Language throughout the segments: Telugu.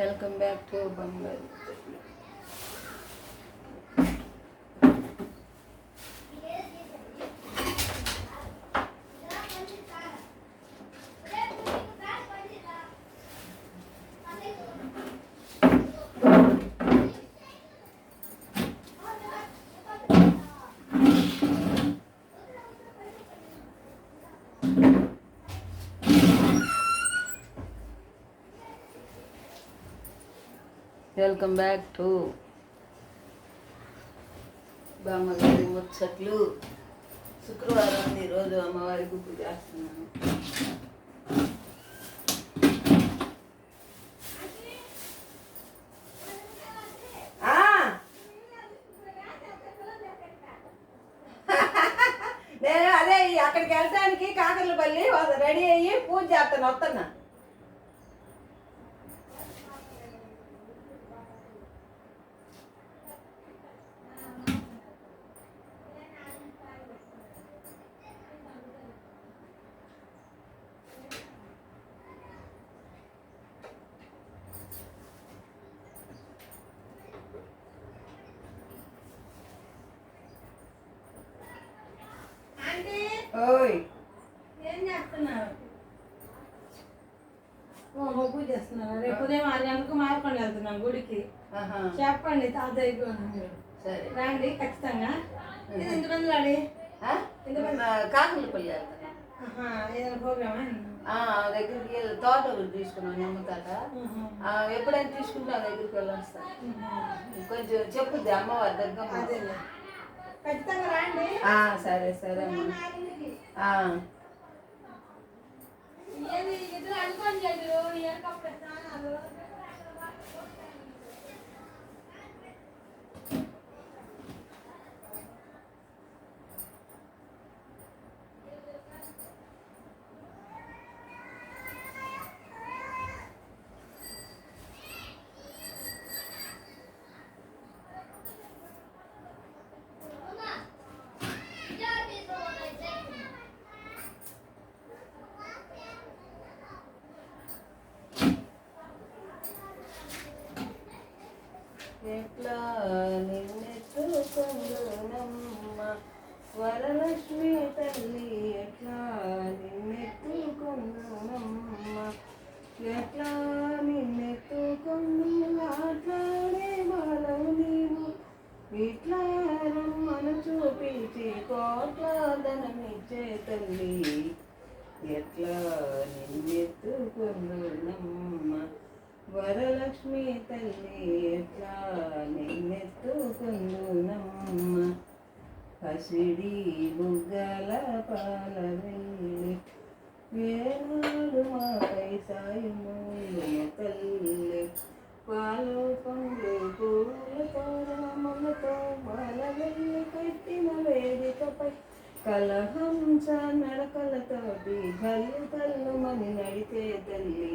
వెల్కమ్ బ్యాక్ టు బంగారు వెల్కమ్ బ్యాక్ టు బామ్మగారి ముచ్చట్లు. శుక్రవారం ఈరోజు అమ్మవారి గుప్పు చేస్తున్నాను. నేను అదే అక్కడికి వెళ్ళడానికి కాకర్లపల్లి రెడీ అయ్యి పూజ చేస్తాను వస్తున్నా. ఓయ్. ఏం చేస్తున్నారు? ఓ పూజ చేస్తున్నారు? రేపు ఉదయం ఆరు గంటలకు మార్పండి వెళ్తున్నాం గుడికి. చెప్పండి సరే. రండి ఖచ్చితంగా. ఇది ఎంతమంది రాడి ఆహా, ఏదైనా ప్రోగ్రామా? దగ్గరికి వెళ్ళి తోట ఒకటి తీసుకున్నాను అమ్మతాట ఆ, ఎప్పుడైనా తీసుకుంటే ఆ దగ్గరికి వెళ్ళొస్తా. కొంచెం చెప్పుద్ది అమ్మవారి దగ్గర. సరే సరే అమ్మ. నిన్నెత్తుకొందునమ్మ వరలక్ష్మి తల్లి ఎట్లా నిన్నెత్తుకొందునమ్మ? ఎట్లా నిన్నెత్తుకొందు మాట్లాడే మానవు నీవు. ఇట్లా రమ్మను చూపించి కోట్ల ధనమిచ్చే తల్లి. ఎట్లా నిన్నెత్తుకొందునమ్మ? వరలక్ష్మి తల్లి ఎట్లా నిన్నెత్తుకుందునమ్మ? పసిడి బుగ్గల పాల వెళ్ళి వేణాలు మాపై సాయము తల్లి. పాలు పండ్లు పూలతో రామముతో బాల వెళ్ళి కట్టిన వేదికపై కలహంస నడకలతోటి కళ్ళు కళ్ళు మని నడితే తల్లి.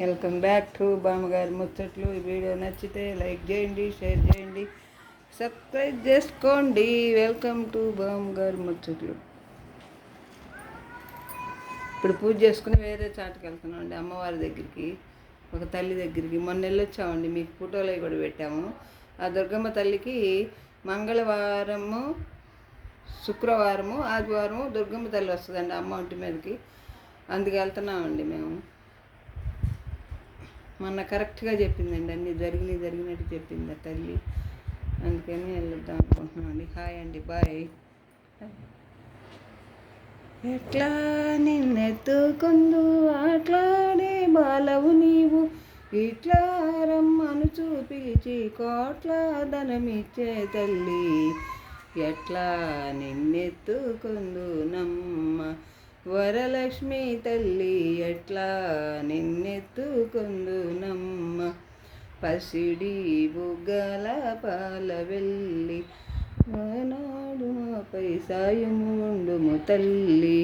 వెల్కమ్ బ్యాక్ టు బామ్మగారి ముచ్చట్లు. ఈ వీడియో నచ్చితే లైక్ చేయండి షేర్ చేయండి సబ్స్క్రైబ్ చేసుకోండి. వెల్కమ్ టు బామ్మగారి ముచ్చట్లు. ఇప్పుడు పూజ చేసుకుని వేరే చాటుకు వెళ్తున్నాం అండి అమ్మవారి దగ్గరికి ఒక తల్లి దగ్గరికి. మొన్న వెళ్ళొచ్చామండి మీకు ఫోటోలు అవి కూడా పెట్టాము. ఆ దుర్గమ్మ తల్లికి మంగళవారము శుక్రవారము ఆదివారము దుర్గమ్మ తల్లి వస్తుందండి అమ్మ ఒంటి మీదకి. అందుకు వెళ్తున్నామండి మేము. మొన్న కరెక్ట్గా చెప్పిందండి అన్ని జరిగినవి జరిగినట్టు చెప్పింది తల్లి. అందుకని వెళ్దాం అనుకుంటున్నామండి హాయ్ అండి బాయ్. ఎట్లా నిన్నెత్తుకుందు అట్లానే బాలవు నీవు. ఇట్లా రమ్మను చూపించి కోట్ల ధనమిచ్చే తల్లి. ఎట్లా నిన్నెత్తుకుందు నమ్మ. వరలక్ష్మి తల్లి ఎట్లా నిన్నెత్తుకుందు నమ్మ పసిడి బుగ్గల పాల వెళ్ళి నాడు మాపై సాయము ఉండుము తల్లి